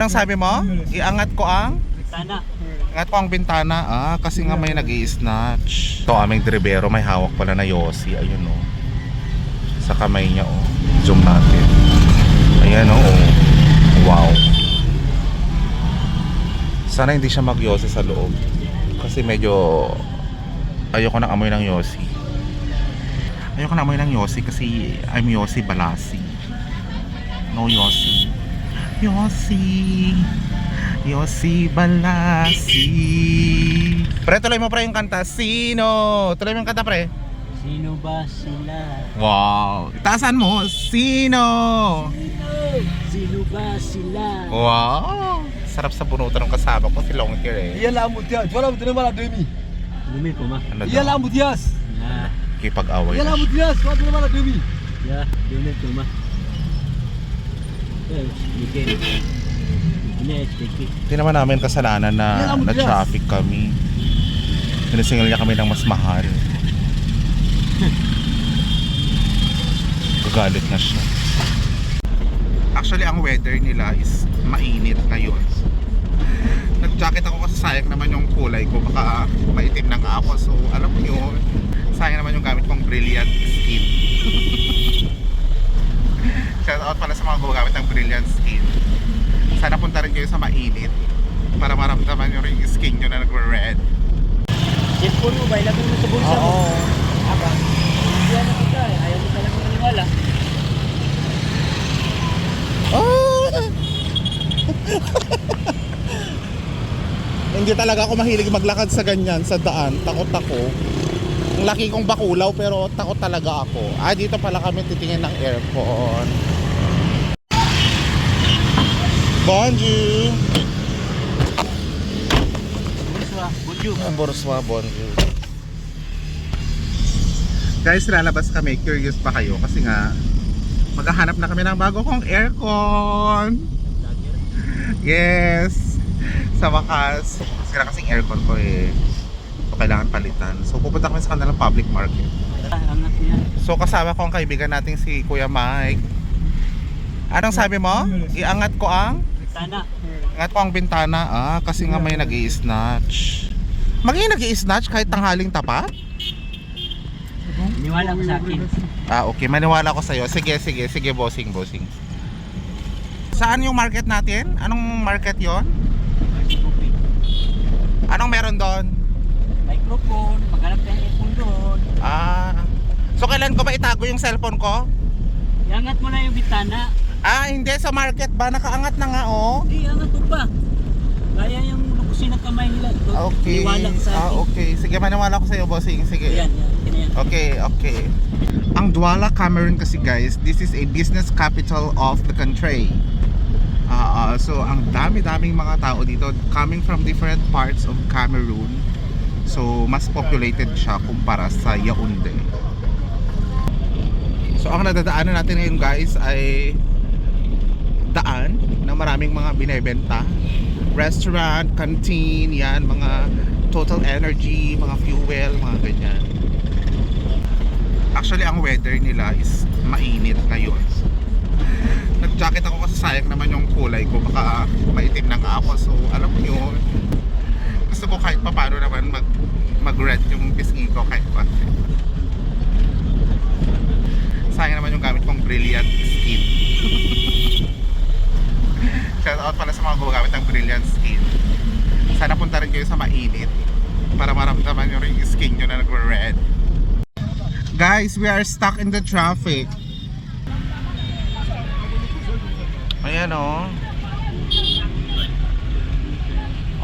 Ang sabi mo? Iangat ko ang? Sana. Iangat ko ang bintana. Ah, kasi nga may nag snatch Ito aming dribero, may hawak pala na Yossi. Ayun oh. Sa kamay niya oh. Zoom natin. Ayan oh. Wow. Sana hindi siya mag sa loob. Kasi medyo ayoko nang amoy ng Yossi. Ayoko nang amoy ng Yossi kasi I'm Yossi Balasi. No Yossi. Yossi. Yossi Balasi. Pre, tuloy mo pre yung kanta. Sino? Tuloy mo yung kanta pre. Sino ba sila? Wow. Taasan mo. Sino? Sino ba sila? Wow. Sarap sa bunutan ng kasama ko si Long Hair eh. Yalla Mutias, voilà, vous donnez moi la demi. Lumi ko ma. Ano Yalla daw? Mutias, Ya, Kipag-away Yalla na siya. Mutias, voilà, donnez moi la demi. ya, lumi ko ma. Hindi naman namin kasalanan na, Yan, na yes. traffic kami. Sinisingil niya kami ng mas mahal. Gagalit na siya. Actually, ang weather nila is mainit ngayon. Nag-jacket ako kasi sayang naman yung kulay ko. Baka maitim na nga ako. So, alam mo yun, sayang naman yung gamit kong brilliant skin. Shout out pala sa mga gumagamit ng brilliant skin. Sana punta rin kayo sa mainit para maramdaman nyo rin yung skin nyo na nagre-red. Cellphone mo ba? Ilagay mo sa bulsa mo. Aba. Hindi ano kita eh. Ayaw mo talagang maniwala. Oh! Hindi talaga ako mahilig maglakad sa ganyan, sa daan. Takot ako. Ang laki kong bakulaw pero takot talaga ako. Ah, dito pala kami titingin ng aircon. Bonjour! Bonjour. Ang borswa, bonjour. Guys, lalabas kami. Curious pa kayo kasi nga maghahanap na kami ng bago kong aircon. Yes! Sa wakas, sira kasing aircon ko eh. So, kailangan palitan. So, pupunta kami sa kanilang public market. So, kasama ko ang kaibigan nating si Kuya Mike. Anong sabi mo? Iangat ko ang? Sana. Iangat ko ang bintana. Ah, kasi nga may nag snatch Maging nag snatch kahit tanghaling tapat? Niwala ko sa akin. Ah, okay. Maniwala ko sa'yo. Sige, sige. Sige, bossing, bossing. Saan yung market natin? Anong market yon? Anong meron doon? Microphone. Maghanap tayo ng phone doon. Ah. So, kailan ko ba itago yung cellphone ko? Iangat mo na yung bitana. Ah, hindi. Sa market ba? Nakaangat na nga, oh. Hindi, angat mo pa. Kaya yung lukusin ng kamay nila. Ito, Okay. Niwala ko sa Ah, okay. Sige, maniwala ko sa'yo, bossing. Sige. Yan, yan. Yan, yan. Okay, okay. Ang Douala, Cameroon kasi guys, this is a business capital of the country. Ah, ah, so ang dami-daming mga tao dito coming from different parts of Cameroon. So mas populated siya kumpara sa Yaounde. So ang nadadaanan natin ngayon guys ay daan na maraming mga binebenta. Restaurant, canteen, yan, mga total energy, mga fuel, mga ganyan. Actually, ang weather nila is mainit ngayon. Nag-jacket ako kasi sayang naman yung kulay ko. Baka maitim nga ako. So, alam mo yun. Gusto ko kahit papano naman mag mag-red yung pisngi ko kahit pa. Sayang naman yung gamit kong brilliant skin. Shout out pala sa mga gumagamit ng brilliant skin. Sana punta rin kayo sa mainit para maramdaman nyo rin yung skin nyo na nagre-red. Guys, we are stuck in the traffic. Ayan oh.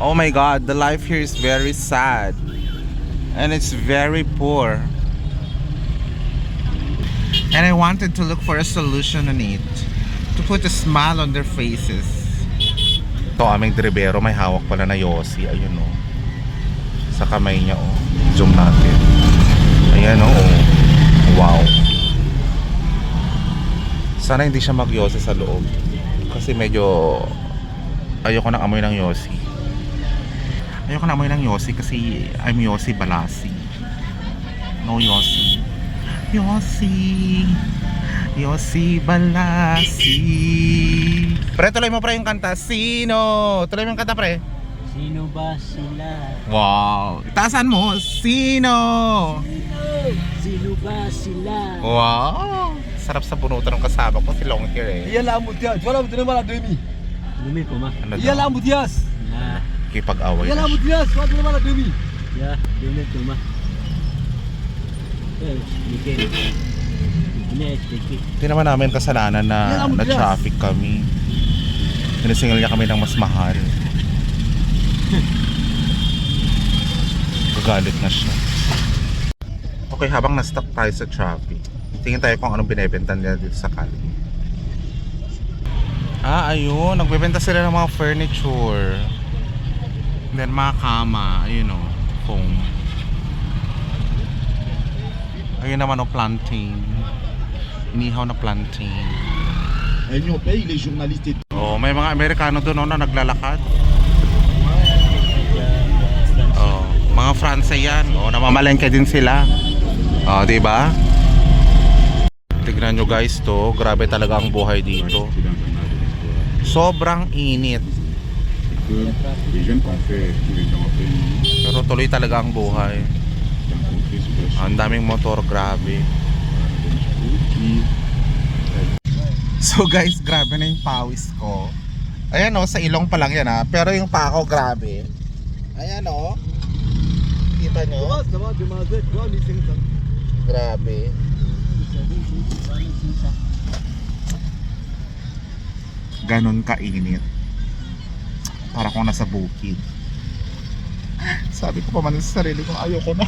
Oh my god, the life here is very sad. And it's very poor. And I wanted to look for a solution on it. To put a smile on their faces. Ito aming dribero, may hawak pala na Yossi. Ayun oh. Sa kamay niya oh. Zoom natin. Ayan oh. Wow. Sana hindi siya magyosi sa loob. Kasi medyo ayoko nang amoy ng yosi. Ayoko na amoy ng yosi kasi I'm Yossi Balasi. No yosi. Yosi. Yossi Balasi. Pre, tuloy mo pre yung kanta. Sino? Tuloy mo yung kanta pre. Sino ba sila? Wow. Itaasan mo. Sino? Sino ba sila? Wow. Sarap sa bunutan ng kasama ko si Long Hair eh. Il y a l'embouteillage. Voilà, vous donnez-moi la demi. Lumi ko ma. Ano Il y a daw? l'embouteillage. Ya, Kipag-away Il y a na. l'embouteillage. Voilà, donnez-moi la demi. ya, lumi ko ma. Eh, Mikel. Hindi naman namin kasalanan na, ang na matigas. traffic kami. Sinisingal niya kami ng mas mahal. Gagalit na siya. Okay, habang na-stuck tayo sa traffic, tingin tayo kung anong binebenta nila dito sa Cali. Ah, ayun. Nagbebenta sila ng mga furniture. And then mga kama, ayun o, foam. Ayun naman o, plantain. Inihaw na plantain. Réunion paye, les journalistes Oh, may mga Amerikano doon oh, na naglalakad. Oh, mga Fransa 'yan. Oh, namamalengke din sila. Oh, 'di ba? Tignan nyo guys to, grabe talaga ang buhay dito. Sobrang init, pero tuloy talaga ang buhay. Ang daming motor, grabe. So guys, grabe na yung pawis ko. Ayan o, sa ilong pa lang yan ha. Pero yung pa ako, grabe. Ayan o. Kita Ça nyo? va, ça va, demoiselle. Tu vois, 1500. Grabe. Ganon kainit. Para kung nasa bukid. Sabi ko pa man sa sarili ko, ayoko na.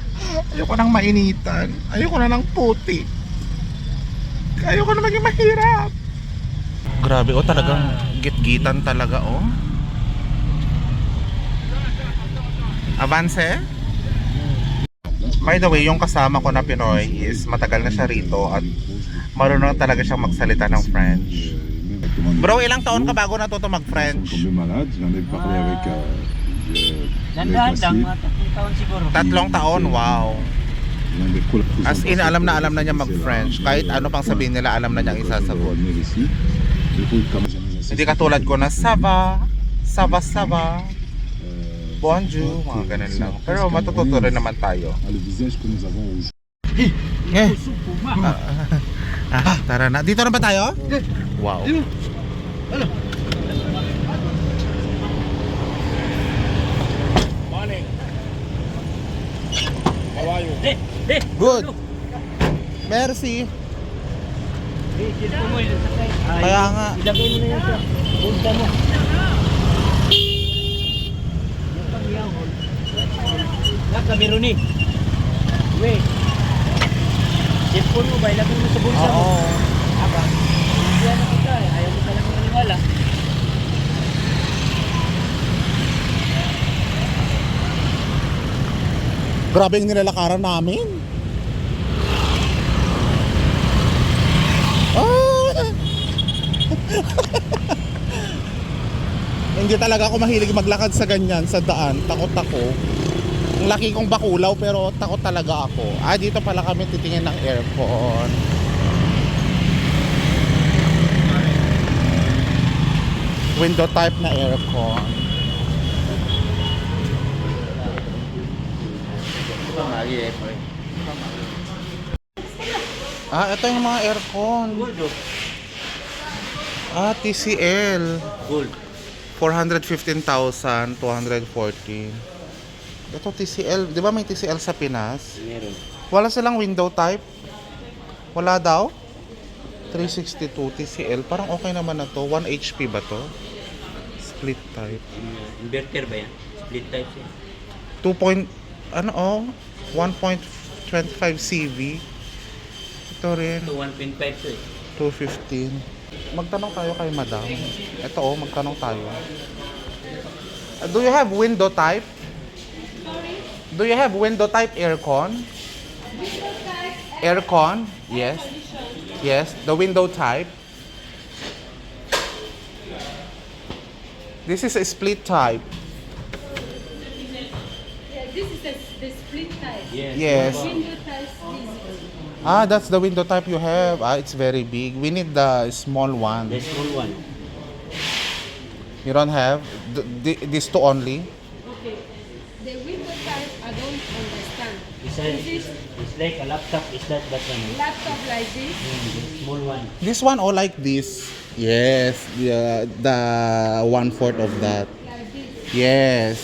Ayoko nang mainitan. Ayoko na ng puti. Ayoko na maging mahirap. Grabe, oh talagang gitgitan talaga, oh. Avance? By the way, yung kasama ko na Pinoy is matagal na siya rito at marunong talaga siyang magsalita ng French. Bro, ilang taon ka bago natuto mag-French? Dandahan lang, tatlong taon siguro. Tatlong taon, wow. As in, alam na alam na niya mag-French. Kahit ano pang sabihin nila, alam na niyang ouais, isasagot. Hindi katulad ko na, Sava, Sava, Sava, Bonjour, mga ganun lang. Pero matututo rin naman tayo. ah. Eh, ah, tara na. Dito na ba tayo? Wow. Eh, eh, Good. Merci. eh, mo yun. Ay, Kaya nga. Ilagay mo na yan sa bulsa mo. Nakabiro ni. Wait. Cellphone mo ba? Ilagay mo sa bulsa mo. Oo. Aba. Yan kita eh. Ayaw mo talagang maniwala. Grabe yung nilalakaran namin. Ah! Hindi talaga ako mahilig maglakad sa ganyan, sa daan. Takot ako. Ang laki kong bakulaw pero takot talaga ako. Ah, dito pala kami titingin ng aircon. Window type na aircon. Ah, ito yung mga aircon. Gold oh. Ah, TCL. Gold. 415,214. Ito TCL. Di ba may TCL sa Pinas? Meron. Wala silang window type? Wala daw? 362 TCL. Parang okay naman na to. 1 HP ba to? Split type. Inverter ba yan? Split type siya. 2 point, ano oh? 1.25 CV. Ito rin. Ito 1.5 to eh. 215. Magtanong tayo kay madam. Ito oh, magtanong tayo. Uh, do you have window type? Do you have window type aircon? Aircon? Yes. Yes, the window type. This is a split type. Yes. Yes. Window type is Ah, that's the window type you have. Ah, it's very big. We need the small one. The small one. You don't have th- th- these two only. Okay. The window type, I don't understand. It's, a, it's, it's like a laptop. It's not that one. Laptop like this. Mm, the small one. This one or like this? Yes, the the one fourth of that. Like this. Yes.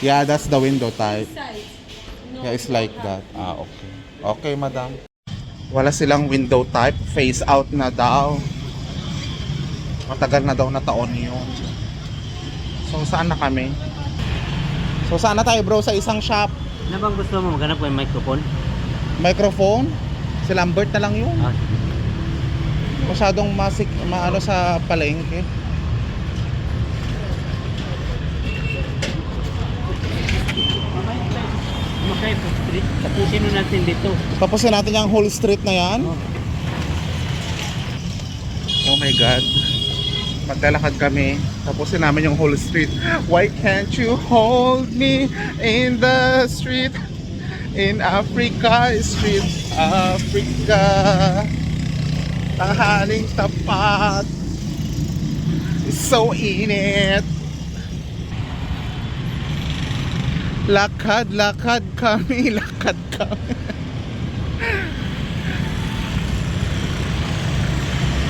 Yeah, that's the window type. Size. Yeah, it's like that. Ah, okay. Okay, madam. Wala silang window type. Face out na daw. Matagal na daw na taon yun. So, saan na kami? So, saan na tayo bro? Sa isang shop. Ano bang gusto mo? Maghanap ko yung microphone? Microphone? Si Lambert na lang yun. Ah, Masyadong masik, maano sa palengke. Makay po street. Tapusin na natin dito. Tapusin natin yung whole street na yan. Oh my God. Maglalakad kami. Tapusin namin yung whole street. Why can't you hold me in the street? In Africa, street Africa. Tanghaling tapat. It's so init. Lakad, lakad kami, lakad kami.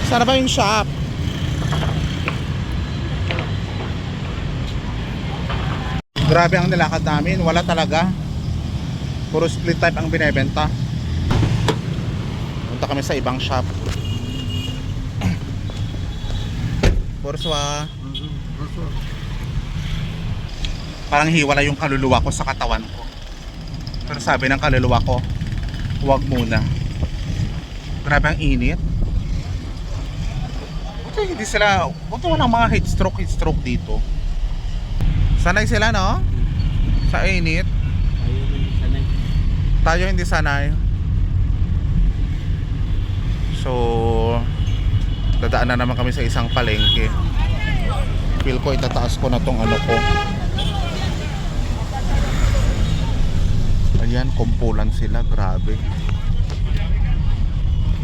Sana ba yung shop? Grabe ang nilakad namin. Wala talaga. Puro split type ang binebenta. Punta kami sa ibang shop. Borswa. Parang hiwala yung kaluluwa ko sa katawan ko. Pero sabi ng kaluluwa ko, huwag muna. Grabe ang init. Buti hindi sila, buti walang mga heat stroke, heat stroke dito. Sanay sila no? Sa init. Ayaw man di sanay. Tayo hindi sanay. So, dadaan na naman kami sa isang palengke. Feel ko itataas ko na tong ano ko. Ayan, kumpulan sila. Grabe.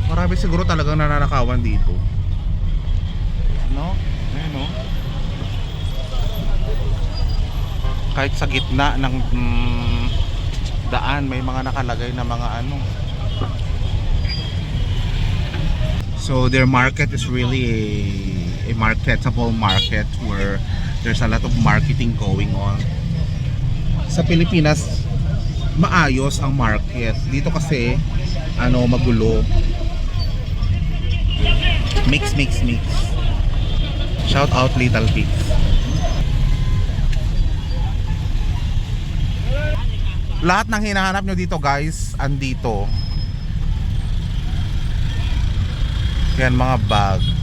Marami siguro talagang nananakawan dito. No? Ayan, no? Kahit sa gitna ng mm, daan, may mga nakalagay na mga ano. So their market is really a, a marketable market where there's a lot of marketing going on. Sa Pilipinas, maayos ang market. Dito kasi ano magulo. Mix mix mix. Shout out Little Pigs. Lahat ng hinahanap nyo dito guys, andito. Yan mga bag.